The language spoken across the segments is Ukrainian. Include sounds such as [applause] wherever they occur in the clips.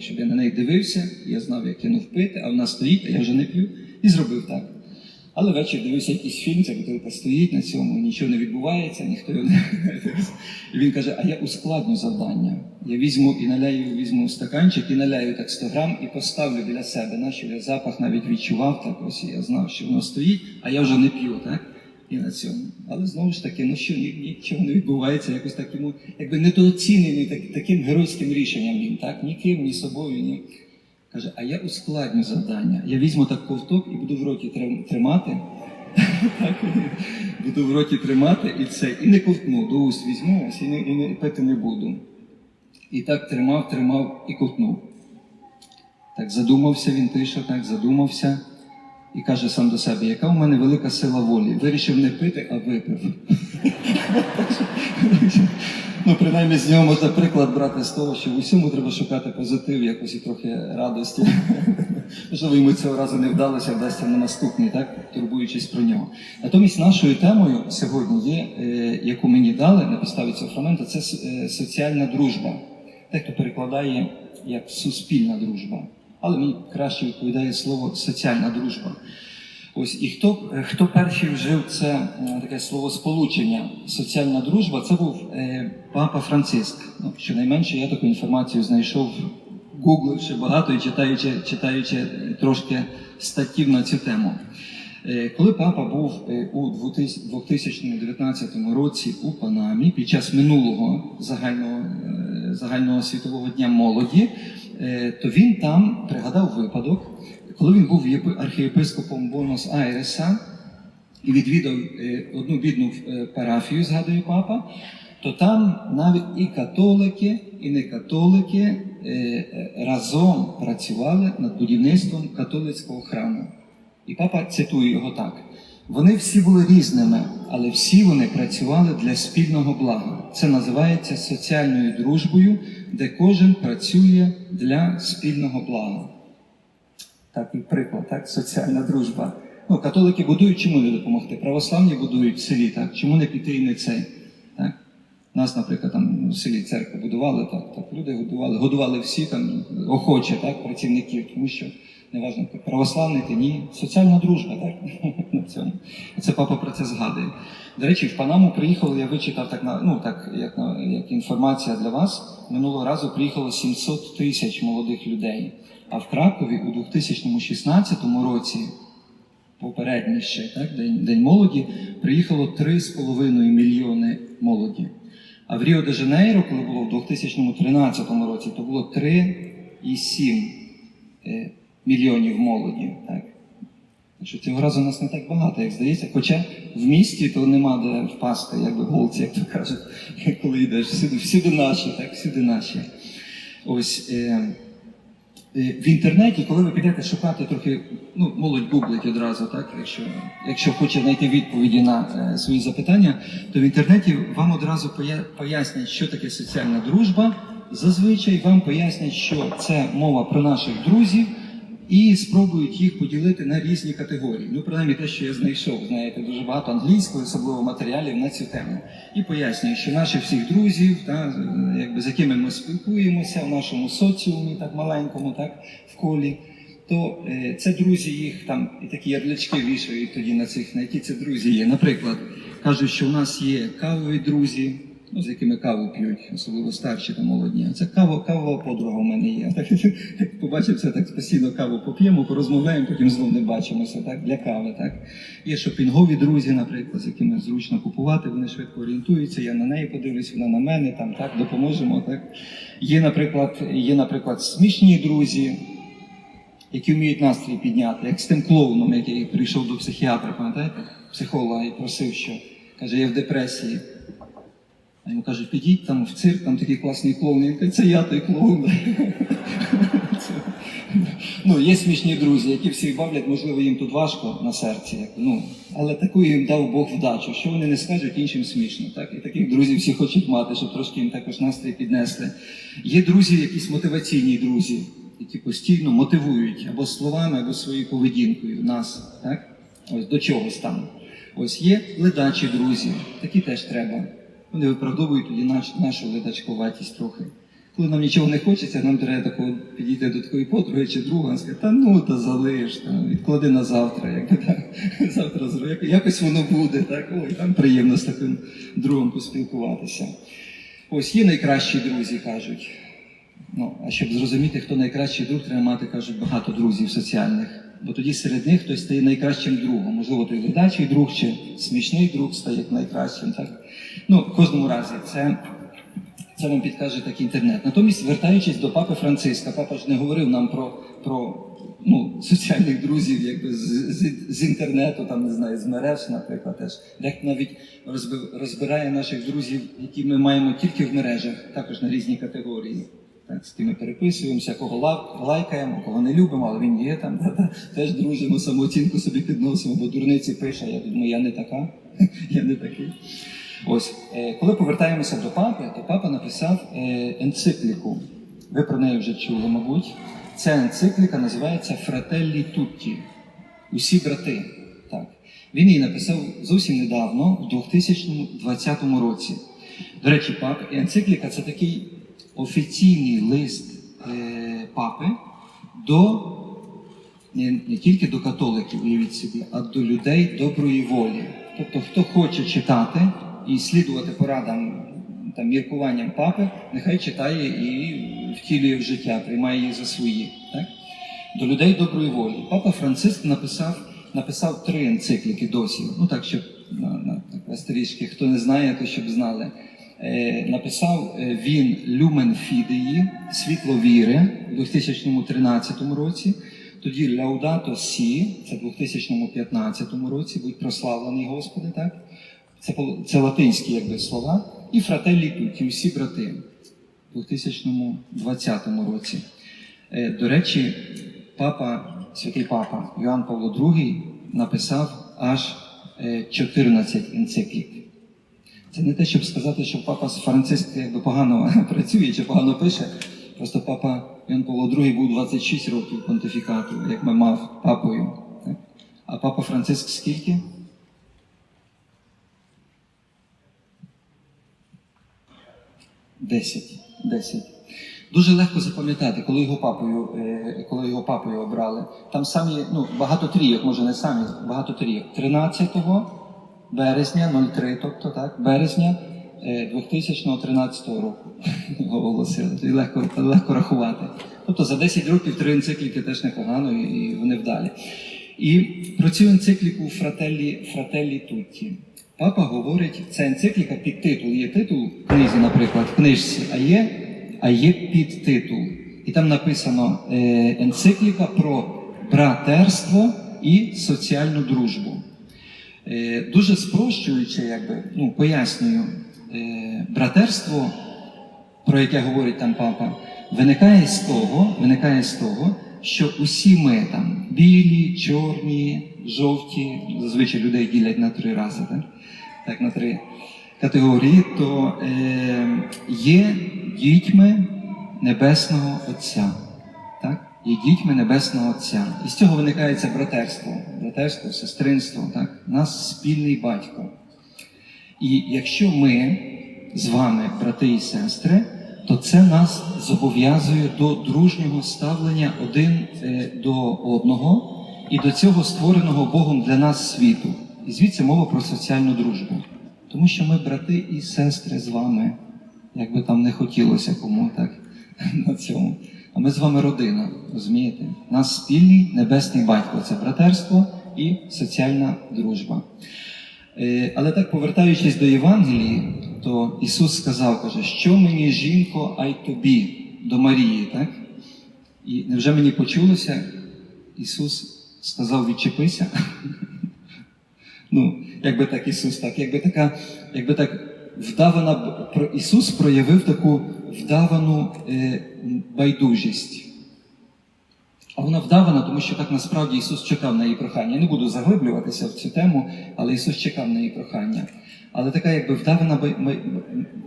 щоб я на неї дивився, я знав, як кинув пити, а вона стоїть, а я вже не п'ю, і зробив так. Але ввечері дивився якийсь фільм, ця бутилка стоїть на цьому, нічого не відбувається, ніхто його не. І він каже: а я ускладню завдання. Я візьму і наляю, візьму стаканчик і наляю так 100 грам і поставлю біля себе, на, щоб я запах навіть відчував, так ось я знав, що воно стоїть, а я вже не п'ю, так? І на цьому. Але знову ж таки, ну що нічого не відбувається, якось так йому, якби недооцінений так, таким геройським рішенням він, так? Ніким, ні собою, ні. Каже, а я ускладню завдання. Я візьму так ковток і буду в роті тримати. [laughs] Буду в роті тримати і це, і не ковтну, до уст візьму, ось і не, і не пити не буду. І так тримав, тримав і ковтнув. Так задумався він тише, так задумався і каже сам до себе, яка в мене велика сила волі. Вирішив не пити, а випив. [laughs] Ну, принаймні з нього можна приклад брати з того, що в усьому треба шукати позитив, якось і трохи радості. [laughs] Можливо, йому цього разу не вдалося, вдасться на наступний, так, турбуючись про нього. Натомість нашою темою сьогодні є, е, яку мені дали на підставі цього фрагменту, це е, соціальна дружба. Дехто перекладає як суспільна дружба. Але мені краще відповідає слово соціальна дружба. Ось і хто, е, хто перший вжив це е, таке слово сполучення, соціальна дружба, це був е, папа Франциск. Ну, щонайменше я таку інформацію знайшов, гугливши багато і читаючи, читаючи трошки статтів на цю тему. Е, Коли папа був у 2019 році у Панамі під час минулого загального, загального світового дня молоді, то він там пригадав випадок, коли він був архієпископом Бонос Айреса і відвідав е, одну бідну е, парафію, згадує папа, то там навіть і католики, і не католики е, е, разом працювали над будівництвом католицького храму. І папа цитує його так: вони всі були різними, але всі вони працювали для спільного блага. Це називається соціальною дружбою, де кожен працює для спільного блага. Так, і приклад, так, соціальна дружба. Ну, католики будують, чому не допомогти? Православні будують в селі, так, чому не піти і не цей? Так? Нас, наприклад, там в селі церкву будували, так, так люди годували, годували всі там охоче, так, працівників, тому що неважно, православний ти ні. Соціальна дружба, так? [laughs] на цьому. Це папа про це згадує. До речі, в Панаму приїхало, я вичитав так на ну так, як, на- як інформація для вас. Минулого разу приїхало 700 тисяч молодих людей. А в Кракові у 2016 році попередній ще так, день, день молоді, приїхало 3,5 мільйони молоді. А в Ріо де Жанейро, коли було в 2013 році, то було 3,7 е, мільйонів молоді. Так? Що цього разу нас не так багато, як здається. Хоча в місті то нема де впасти, якби голці, як то кажуть, [laughs] коли йдеш. Всюди, всюди наші, так, всюди наші. Ось. Е, Е, В інтернеті, коли ви підете шукати трохи, ну, молодь гуглить одразу, так, якщо, якщо хоче знайти відповіді на е, свої запитання, то в інтернеті вам одразу поя- пояснять, що таке соціальна дружба. Зазвичай вам пояснять, що це мова про наших друзів, і спробують їх поділити на різні категорії. Ну, принаймні те, що я знайшов, знаєте, дуже багато англійської, особливо матеріалів на цю тему. І пояснюю, що наших всіх друзів, та, якби, з якими ми спілкуємося в нашому соціумі, так маленькому, так, в колі, то е, це друзі їх там і такі ярлички вішають тоді на цих, на які це друзі є. Наприклад, кажуть, що у нас є кавові друзі. Ну, з якими каву п'ють, особливо старші та молоді. Це кава, кавова подруга у мене є. Так, як [laughs] побачив так постійно каву поп'ємо, порозмовляємо, потім знову не бачимося, так, для кави. Так. Є шопінгові друзі, наприклад, з якими зручно купувати, вони швидко орієнтуються, я на неї подивлюсь, вона на мене, там, так, допоможемо. Так. Є, наприклад, є, наприклад, смішні друзі, які вміють настрій підняти, як з тим клоуном, який прийшов до психіатра, пам'ятаєте, психолога і просив, що каже, я в депресії. А йому кажуть, підіть там в цирк, там такий класний клоун. Він каже, це я той клоун. Ну, є смішні друзі, які всіх бавлять, можливо, їм тут важко на серці. Ну, але таку їм дав Бог вдачу, що вони не скажуть іншим смішно. Так? І таких друзів всі хочуть мати, щоб трошки їм також настрій піднесли. Є друзі, якісь мотиваційні друзі, які постійно мотивують або словами, або своєю поведінкою нас. Так? Ось до чогось там. Ось є ледачі друзі, такі теж треба. Вони виправдовують тоді наш, нашу ледачкуватість трохи. коли нам нічого не хочеться, нам треба такого підійти до такої подруги чи друга, сказати, та ну та залиш, та, відклади на завтра, якби так, [laughs] завтра зро- як- якось воно буде, так, ой, там приємно з таким другом поспілкуватися. Ось є найкращі друзі, кажуть. Ну, а щоб зрозуміти, хто найкращий друг, треба мати, кажуть, багато друзів соціальних. Бо тоді серед них хтось стає найкращим другом. Можливо, той ледачий друг чи смішний друг стає найкращим. Так? Ну, в кожному разі, це, це вам підкаже так інтернет. Натомість, вертаючись до папи Франциска, папа ж не говорив нам про, про ну, соціальних друзів якби з, з, з інтернету, там, не знаю, з мереж, наприклад, теж. Дехто навіть розбирає наших друзів, які ми маємо тільки в мережах, також на різні категорії. З ким ми переписуємося, кого лайкаємо, кого не любимо, але він є там, та, та, теж дружимо, самооцінку собі підносимо, бо дурниці пише, я думаю, я не така, [laughs] я не такий. Ось, е, коли повертаємося до папи, то папа написав е, енцикліку. Ви про неї вже чули, мабуть. Ця енцикліка називається Fratelli Tutti. Усі брати. Так. Він її написав зовсім недавно, в 2020 році. До речі, пап, енцикліка це такий офіційний лист е, папи до не, не тільки до католиків, уявіть собі, а до людей доброї волі. Тобто, хто хоче читати і слідувати порадам там, міркуванням папи, нехай читає і втілює в життя, приймає їх за свої. Так? До людей доброї волі. Папа Франциск написав, написав три енцикліки досі. Ну так, щоб на, на так, трішки, хто не знає, то щоб знали. Е, написав е, він Люмен Фідеї, Світло віри у 2013 році. Тоді Ляудато Сі, це в 2015 році, будь прославлений Господи, так? Це, це латинські якби, слова. І Фрателлі Туті, усі брати у 2020 році. Е, До речі, папа, святий папа Йоанн Павло II написав аж е, 14 енциклік. Це не те, щоб сказати, що папа Франциск якби погано [laughs] працює чи погано пише. Просто папа Ян Павло II був 26 років понтифікату, як ми мав папою. А папа Франциск скільки? Десять. Десять. Дуже легко запам'ятати, коли його папою, е, коли його папою обрали. Там самі, ну, багато трійок, може не самі, багато трійок. 13 березня, 03, тобто так, березня е, 2013 року [laughs] оголосили. Легко, легко рахувати. Тобто за 10 років три енцикліки теж непогано і, вони вдалі. І про цю енцикліку Фрателлі, Фрателлі Тутті. Папа говорить, ця енцикліка підтитул. Є титул в книзі, наприклад, в книжці, а є, а є підтитул. І там написано е, енцикліка про братерство і соціальну дружбу. Е, дуже спрощуючи, якби, ну, пояснюю, е, братерство, про яке говорить там папа, виникає з того, виникає з того, що усі ми там білі, чорні, жовті, зазвичай людей ділять на три рази, так, так на три категорії, то е, є дітьми Небесного Отця. Є дітьми Небесного Отця. І з цього виникає це братерство, братерство, сестринство, так? Нас спільний батько. І якщо ми з вами, брати і сестри, то це нас зобов'язує до дружнього ставлення один е, до одного і до цього створеного Богом для нас світу. І звідси мова про соціальну дружбу. Тому що ми брати і сестри з вами, як би там не хотілося кому так [laughs] на цьому. А ми з вами родина, розумієте? У Нас спільний небесний батько це братерство і соціальна дружба. Е, Але так, повертаючись до Євангелії, то Ісус сказав, каже, що мені жінко, а й тобі, до Марії, так? І невже мені почулося? Ісус сказав, відчепися. [laughs] Ну, якби так Ісус, так, якби така, якби так вдавана, Ісус проявив таку вдавану е, байдужість. А вона вдавана, тому що так насправді Ісус чекав на її прохання. Я не буду заглиблюватися в цю тему, але Ісус чекав на її прохання. Але така якби вдавана бай- бай-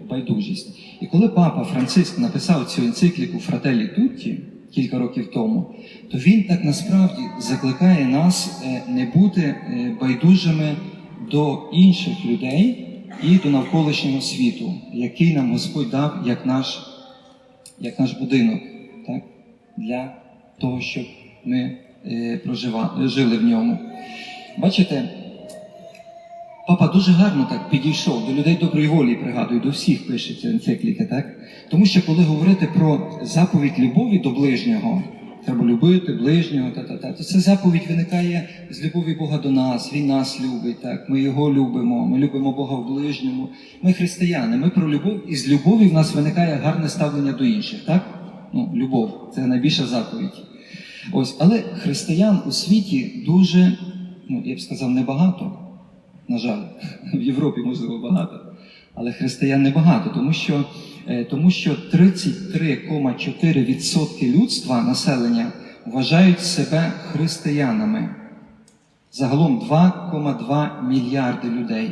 байдужість. І коли папа Франциск написав цю енцикліку Фрателі Тутті кілька років тому, то він так насправді закликає нас е, не бути е, байдужими до інших людей і до навколишнього світу, який нам Господь дав як наш як наш будинок, так? для того, щоб ми е, прожива, жили в ньому. Бачите, папа дуже гарно так підійшов до людей доброї волі, пригадую, до всіх пишеться енцикліка, так? Тому що коли говорити про заповідь любові до ближнього, треба любити ближнього, та-та-та, то ця заповідь виникає з любові Бога до нас, Він нас любить, так? ми його любимо, ми любимо Бога в ближньому. Ми християни, ми про любов, і з любові в нас виникає гарне ставлення до інших, так? Ну, любов це найбільша заповідь. Ось, але християн у світі дуже, ну я б сказав, небагато. На жаль, [laughs] в Європі можливо багато, але християн небагато, тому що, тому що 33,4% людства населення вважають себе християнами. Загалом 2,2 мільярди людей.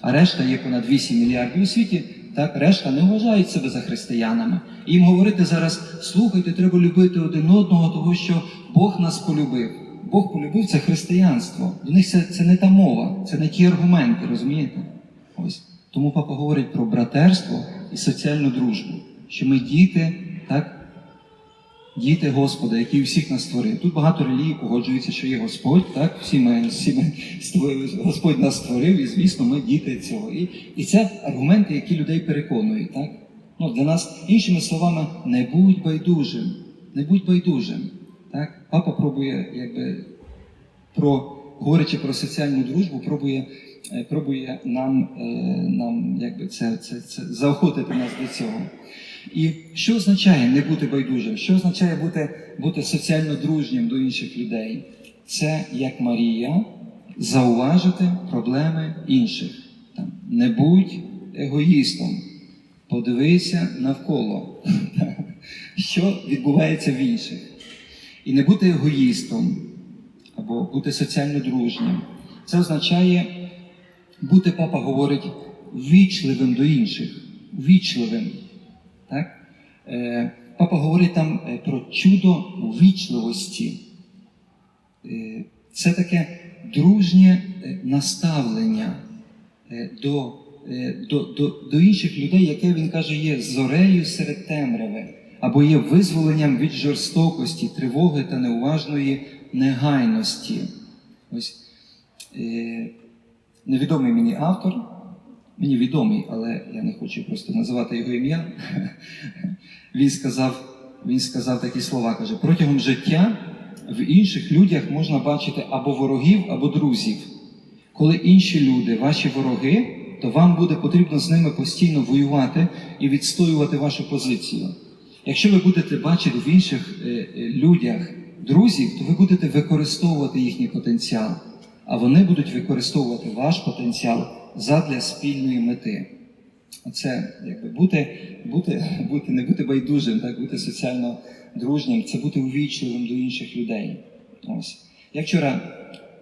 А решта є понад 8 мільярдів у світі. Так, решта не вважають себе за християнами. І їм говорити зараз: слухайте, треба любити один одного, того що Бог нас полюбив. Бог полюбив це християнство. До них це, це не та мова, це не ті аргументи, розумієте? Ось. Тому папа говорить про братерство і соціальну дружбу, що ми діти, так, діти Господа, який всіх нас створив. Тут багато релігій погоджується, що є Господь, так? Всі ми, всі ми створили, Господь нас створив, і звісно, ми діти цього. І, і це аргументи, які людей переконують, так? Ну, для нас, іншими словами, не будь байдужим, не будь байдужим. Так? Папа пробує, якби, про, говорячи про соціальну дружбу, пробує, пробує нам, е, нам якби, це, це, це, заохотити нас до цього. І що означає не бути байдужим? Що означає бути, бути соціально дружнім до інших людей? Це як Марія зауважити проблеми інших. Там, не будь егоїстом, подивися навколо, [laughs] що відбувається в інших. І не бути егоїстом або бути соціально дружнім. Це означає бути, папа говорить, ввічливим до інших. Ввічливим. Так? Е, папа говорить там е, про чудо ввічливості. Е, це таке дружнє е, наставлення е, до, до, до, до інших людей, яке він каже, є зорею серед темряви, або є визволенням від жорстокості, тривоги та неуважної негайності. Ось невідомий мені автор, мені відомий, але я не хочу просто називати його ім'я. Він сказав, він сказав такі слова, каже, протягом життя в інших людях можна бачити або ворогів, або друзів. Коли інші люди, ваші вороги, то вам буде потрібно з ними постійно воювати і відстоювати вашу позицію. Якщо ви будете бачити в інших е, е, людях друзів, то ви будете використовувати їхній потенціал, а вони будуть використовувати ваш потенціал задля спільної мети. Це якби бути, бути, бути, не бути байдужим, так бути соціально дружнім, це бути увічливим до інших людей. Ось. Я вчора,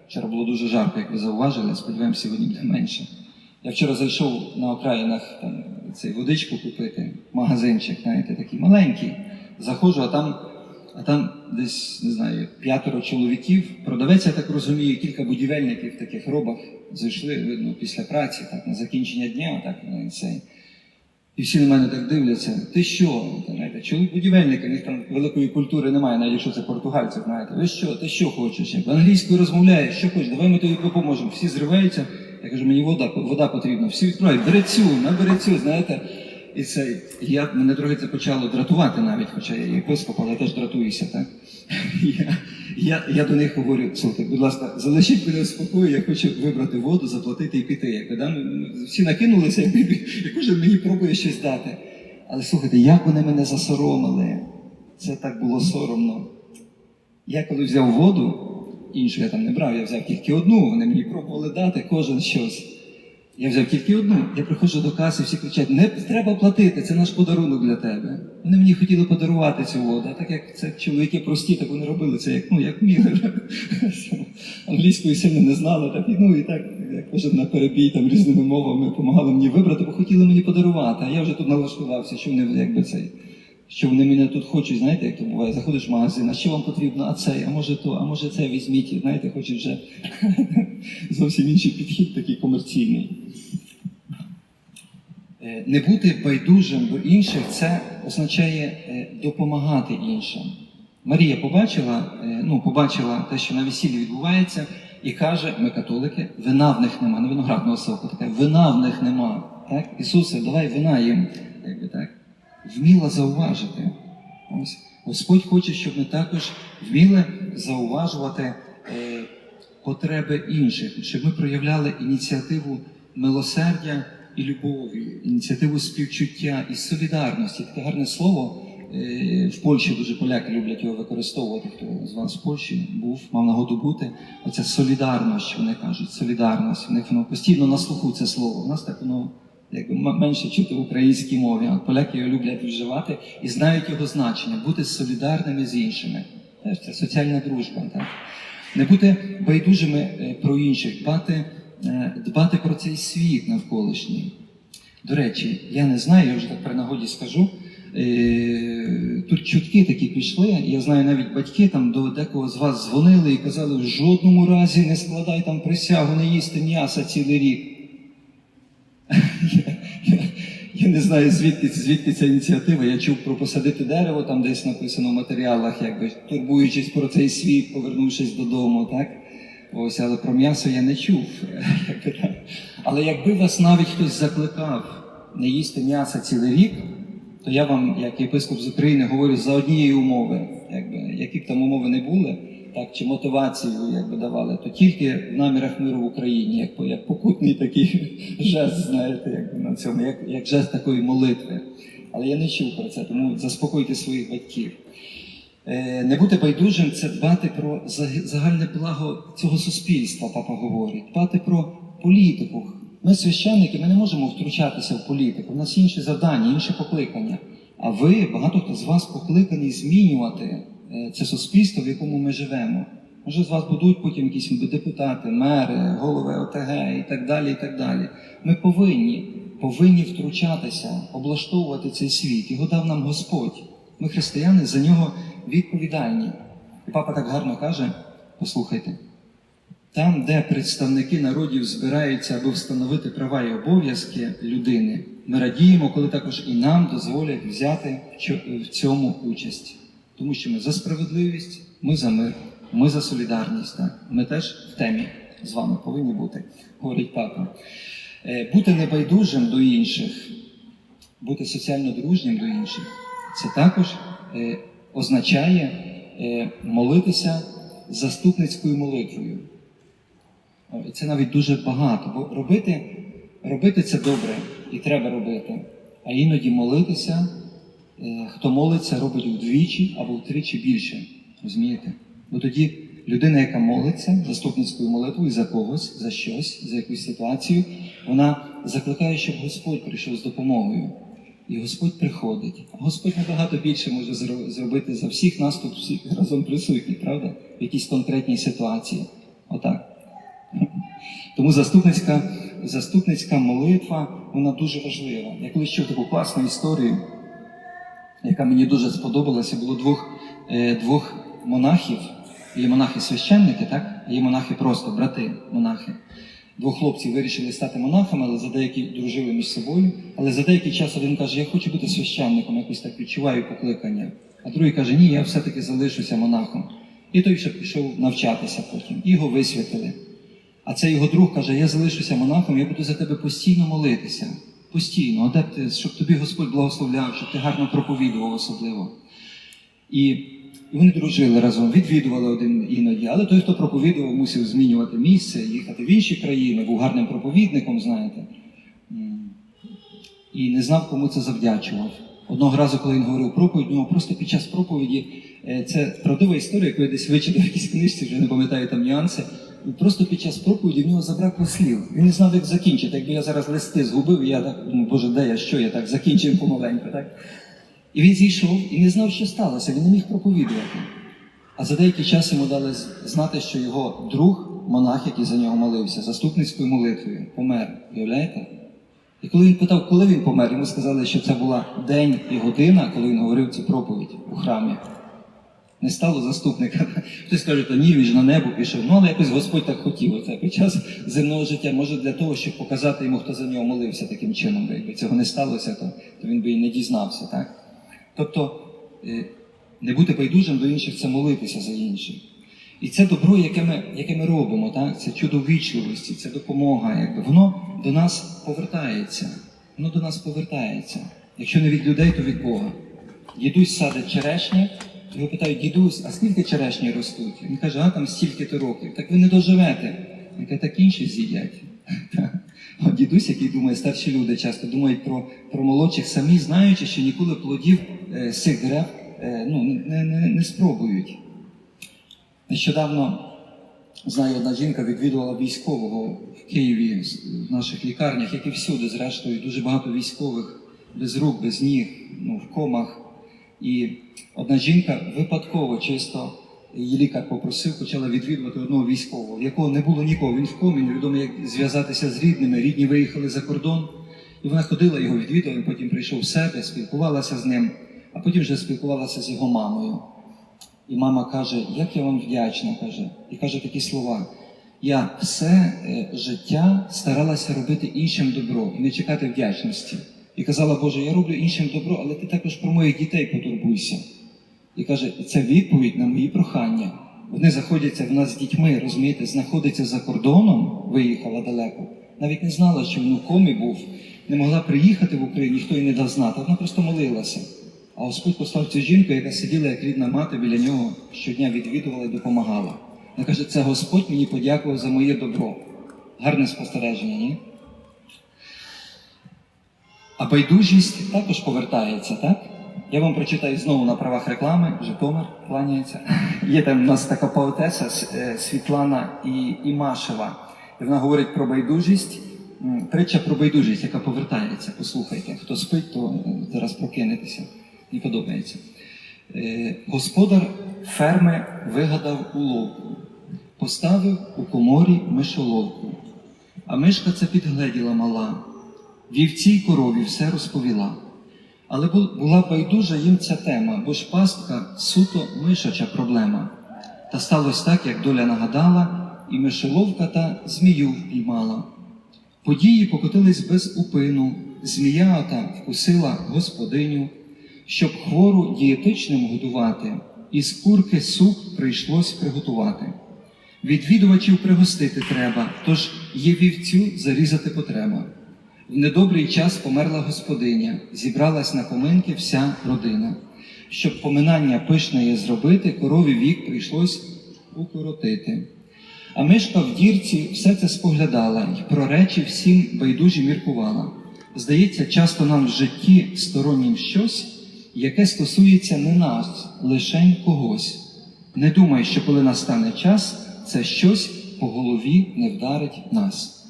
вчора було дуже жарко, як ви зауважили, сподіваємося, сьогодні буде менше. Я вчора зайшов на окраїнах там, цей водичку купити, магазинчик, знаєте, такий маленький. Заходжу, а там, а там десь, не знаю, п'ятеро чоловіків. Продавець, я так розумію, кілька будівельників в таких робах зайшли, видно, після праці, так, на закінчення дня, так, ну, і цей. І всі на мене так дивляться. Ти що? Знаєте, чоловік будівельника, них там великої культури немає, навіть якщо це португальці, знаєте. Ви що, ти що хочеш? Англійською розмовляєш, що хочеш, давай ми тобі допоможемо. Всі зриваються. Я кажу, мені вода, вода потрібна. Всі відкривають, бери цю, набери знаєте. І це я мене трохи це почало дратувати навіть, хоча я єпископ, але теж дратуюся, так? [laughs] Я, я, я до них говорю, слухайте, будь ласка, залишіть мене в спокої, я хочу вибрати воду, заплатити і піти. Якби, да? ну, Всі накинулися, і [laughs] кожен мені пробує щось дати. Але слухайте, як вони мене засоромили. Це так було соромно. Я коли взяв воду, іншу я там не брав, я взяв тільки одну, вони мені пробували дати кожен щось. Я взяв тільки одну. Я приходжу до каси, всі кричать, не треба платити, це наш подарунок для тебе. Вони мені хотіли подарувати цю воду, а так як це чоловіки прості, так вони робили це як, ну, як міли. [laughs] Англійської сильно не знали, так і ну і так, як кожен на перебій там різними мовами допомагали мені вибрати, бо хотіли мені подарувати. А я вже тут налаштувався, що вони якби цей. Що вони мене тут хочуть, знаєте, як то буває, заходиш в магазин, а що вам потрібно, а цей, а може то, а може це візьміть, знаєте, хочуть вже [laughs] зовсім інший підхід, такий комерційний. Е, Не бути байдужим до інших це означає е, допомагати іншим. Марія побачила, е, ну, побачила те, що на весіллі відбувається, і каже: ми католики, вина в них нема, не виноградного соку, таке, вина в них нема. Так? Ісусе, давай вина їм. Якби, так? Вміла зауважити. Ось. Господь хоче, щоб ми також вміли зауважувати е, потреби інших, щоб ми проявляли ініціативу милосердя і любові, ініціативу співчуття і солідарності. Таке гарне слово. Е, В Польщі дуже поляки люблять його використовувати. Хто з вас в Польщі був, мав нагоду бути. Оця солідарність, вони кажуть, солідарність. В них воно постійно на слуху це слово. У нас так воно менше чути в українській мові. А поляки його люблять вживати і знають його значення бути солідарними з іншими. Це соціальна дружба. Так? Не бути байдужими е, про інших, дбати, е, дбати про цей світ навколишній. До речі, я не знаю, я вже так при нагоді скажу. е, Тут чутки такі пішли. Я знаю, навіть батьки там до декого з вас дзвонили і казали, в жодному разі не складай там присягу, не їсти м'яса цілий рік. Не знаю, звідки, звідки ця ініціатива. Я чув про посадити дерево, там десь написано в матеріалах, якби турбуючись про цей світ, повернувшись додому, так? Ось, але про м'ясо я не чув. [laughs] Але якби вас навіть хтось закликав не їсти м'яса цілий рік, то я вам, як єпископ з України, говорю за однієї умови, якби, які б там умови не були, так, чи мотивацію якби, давали, то тільки в намірах миру в Україні, як, як покутний такий [laughs] жест, знаєте, якби, на цьому, як, як жест такої молитви. Але я не чув про це, тому заспокойте своїх батьків. Е, Не бути байдужим це дбати про загальне благо цього суспільства, папа говорить, дбати про політику. Ми священники, ми не можемо втручатися в політику. У нас інші завдання, інші покликання. А ви, багато хто з вас покликаний змінювати це суспільство, в якому ми живемо. Може, з вас будуть потім якісь депутати, мери, голови ОТГ і так далі. і так далі. Ми повинні, повинні втручатися, облаштовувати цей світ. Його дав нам Господь. Ми, християни, за нього відповідальні. І папа так гарно каже: послухайте, там, де представники народів збираються, аби встановити права і обов'язки людини, ми радіємо, коли також і нам дозволять взяти в цьому участь. Тому що ми за справедливість, ми за мир, ми за солідарність. Так? Ми теж в темі з вами повинні бути, говорить папа. Е, Бути небайдужим до інших, бути соціально дружнім до інших, це також е, означає е, молитися заступницькою молитвою. І Це навіть дуже багато. Бо робити, робити це добре і треба робити. А іноді молитися, хто молиться, робить вдвічі або втричі більше. Розумієте? Бо тоді людина, яка молиться заступницькою молитвою за когось, за щось, за якусь ситуацію, вона закликає, щоб Господь прийшов з допомогою. І Господь приходить. А Господь набагато більше може зробити за всіх нас тут всіх разом присутніх, правда? В якійсь конкретній ситуації. Отак. Тому заступницька, заступницька молитва вона дуже важлива. Я колись чув таку класну історію, яка мені дуже сподобалася. Було двох, е, двох монахів. Є монахи-священники, так? Є монахи просто, брати, монахи. Двох хлопців вирішили стати монахами, але за деякі дружили між собою. Але за деякий час один каже, я хочу бути священником, якось так відчуваю покликання. А другий каже, ні, я все-таки залишуся монахом. І той ще пішов навчатися потім. І Його висвятили. А цей його друг каже: Я залишуся монахом, я буду за тебе постійно молитися. Постійно, де ти, щоб тобі Господь благословляв, щоб ти гарно проповідував особливо. І, і вони дружили разом, відвідували один іноді, але той, хто проповідував, мусив змінювати місце, їхати в інші країни, був гарним проповідником, знаєте. І не знав, кому це завдячував. Одного разу, коли він говорив проповідь, у нього просто під час проповіді, е, це правдива історія, яку я десь вичитав в якійсь книжці, вже не пам'ятаю там нюанси. Просто під час проповіді в нього забракло слів. Він не знав, як закінчити. Якби я зараз листи згубив, я так думаю, боже, де я, що я так закінчив помаленьку, так? І він зійшов і не знав, що сталося, він не міг проповідувати. А за деякий час йому дали знати, що його друг, монах, який за нього молився, заступницькою молитвою, помер. Уявляєте? І коли він питав, коли він помер, йому сказали, що це була день і година, коли він говорив цю проповідь у храмі. Не стало заступника. [laughs] Хтось каже, то ні, він ж на небо пішов. Ну, але якось Господь так хотів. Оце під час земного життя, може для того, щоб показати йому, хто за нього молився таким чином. Якби цього не сталося, то, то він би і не дізнався. Так? Тобто, е, не бути байдужим до інших це молитися за інших. І це добро, яке ми, яке ми робимо, так? це чудо вічливості, це допомога. Якби. Воно до нас повертається. Воно до нас повертається. Якщо не від людей, то від Бога. Дідусь садить черешні, його питають, дідусь, а скільки черешні ростуть? Він каже, а там стільки-то років. Так ви не доживете. Він каже, так інші з'їдять. [laughs] От дідусь, який думає, старші люди часто думають про, про молодших, самі знаючи, що ніколи плодів е, цих дерев е, ну, не, не, не спробують. Нещодавно знаю, одна жінка відвідувала військового в Києві в наших лікарнях, як і всюди, зрештою, дуже багато військових без рук, без ніг, ну, в комах. І одна жінка випадково чисто її лікар попросив, почала відвідувати одного військового, в якого не було нікого. Він в комі, невідомо, як зв'язатися з рідними. Рідні виїхали за кордон. І вона ходила його відвідувала, потім прийшов в себе, спілкувалася з ним, а потім вже спілкувалася з його мамою. І мама каже, як я вам вдячна, каже, і каже такі слова. Я все е, життя старалася робити іншим добро і не чекати вдячності. І казала, Боже, я роблю іншим добро, але ти також про моїх дітей потурбуйся. І каже, це відповідь на мої прохання. Вони заходяться в нас з дітьми, розумієте, знаходиться за кордоном, виїхала далеко. Навіть не знала, що у комі був, не могла приїхати в Україну, ніхто їй не дав знати. Вона просто молилася. А Господь послав цю жінку, яка сиділа як рідна мати біля нього, щодня відвідувала і допомагала. Вона каже, це Господь мені подякував за моє добро. Гарне спостереження, ні? А байдужість також повертається, так? Я вам прочитаю знову на правах реклами, Житомир кланяється. [laughs] Є там у нас така поетеса е, Світлана і, Імашева. І вона говорить про байдужість. Притча про байдужість, яка повертається. Послухайте, хто спить, то зараз прокинетеся. Мені подобається. Е, Господар ферми вигадав уловку, поставив у коморі мишоловку. А мишка це підгледіла мала, вівці й корові все розповіла. Але була байдужа їм ця тема, бо ж пастка суто мишача проблема. Та сталося так, як доля нагадала, і мишоловка та змію впіймала. Події покотились без упину, змія та вкусила господиню, щоб хвору дієтичним годувати, із курки суп прийшлось приготувати. Відвідувачів пригостити треба, тож є вівцю зарізати потреба. В недобрий час померла господиня, зібралась на поминки вся родина. Щоб поминання пишне зробити, корові вік прийшлось укоротити. А мишка в дірці все це споглядала і про речі всім байдужі міркувала. Здається, часто нам в житті стороннім щось, яке стосується не нас, лишень когось. Не думай, що коли настане час, це щось по голові не вдарить нас.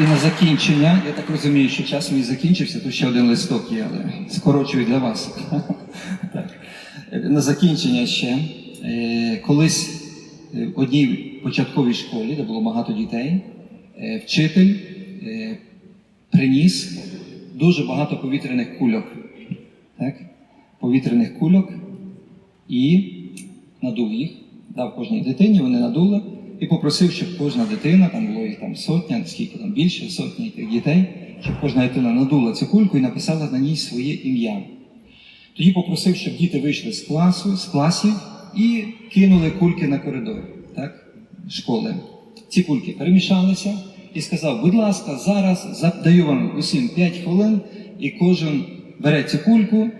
І на закінчення, я так розумію, що час мій закінчився, тут ще один листок є, але скорочую для вас. [laughs] На закінчення ще. Е, Колись в одній початковій школі, де було багато дітей, е, вчитель е, приніс дуже багато повітряних кульок. Так? Повітряних кульок і надув їх, дав кожній дитині, вони надули і попросив, щоб кожна дитина, там було їх там сотня, скільки там більше сотні дітей, щоб кожна дитина надула цю кульку і написала на ній своє ім'я. Тоді попросив, щоб діти вийшли з класу, з класів і кинули кульки на коридор так, школи. Ці кульки перемішалися і сказав, будь ласка, зараз за- даю вам усім 5 хвилин, і кожен бере цю кульку,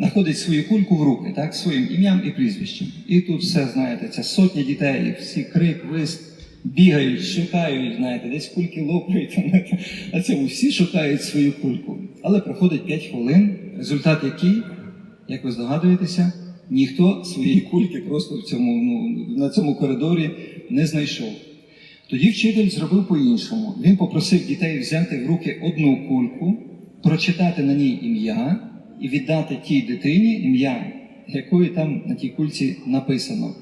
знаходить свою кульку в руки, так, своїм ім'ям і прізвищем. І тут все, знаєте, це сотні дітей, всі крик, виск, бігають, шукають, знаєте, десь кульки лопають, [laughs] знаєте, а цьому всі шукають свою кульку. Але проходить 5 хвилин, результат який, як ви здогадуєтеся, ніхто своєї кульки просто в цьому, ну, на цьому коридорі не знайшов. Тоді вчитель зробив по-іншому. Він попросив дітей взяти в руки одну кульку, прочитати на ній ім'я і віддати тій дитині ім'я, якої там на тій кульці написано.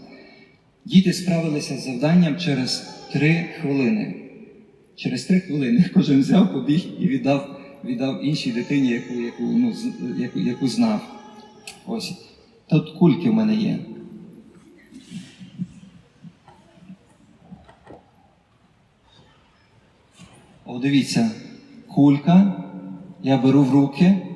Діти справилися з завданням через три хвилини. Через три хвилини [laughs] кожен взяв, побіг і віддав, віддав іншій дитині, яку, яку, ну, яку, яку знав. Ось. Тут кульки в мене є. О, дивіться, кулька. Я беру в руки.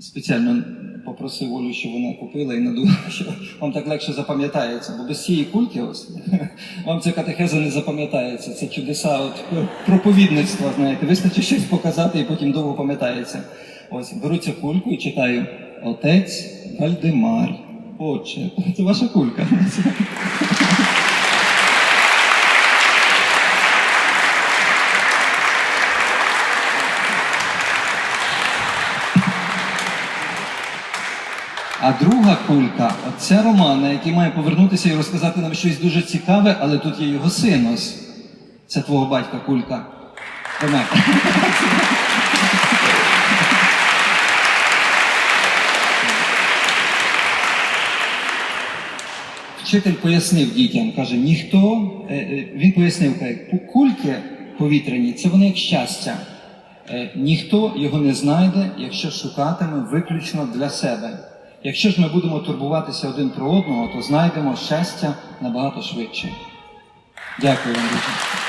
Спеціально попросив Олю, щоб вона купила і надула, [laughs] що вам так легше запам'ятається. Бо без цієї кульки ось [laughs] вам ця катехеза не запам'ятається. Це чудеса от, [laughs] проповідництва, знаєте. Вистачить щось показати і потім довго пам'ятається. Ось беру цю кульку і читаю Отець Вальдемар. Отче, це ваша кулька. А друга кулька це Романа, який має повернутися і розказати нам щось дуже цікаве, але тут є його син ось. Це твого батька кулька. Роман. Вчитель пояснив дітям, каже, ніхто, е, е, він пояснив, каже, кульки повітряні, це вони як щастя. Е, Ніхто його не знайде, якщо шукатиме виключно для себе. Якщо ж ми будемо турбуватися один про одного, то знайдемо щастя набагато швидше. Дякую вам дуже.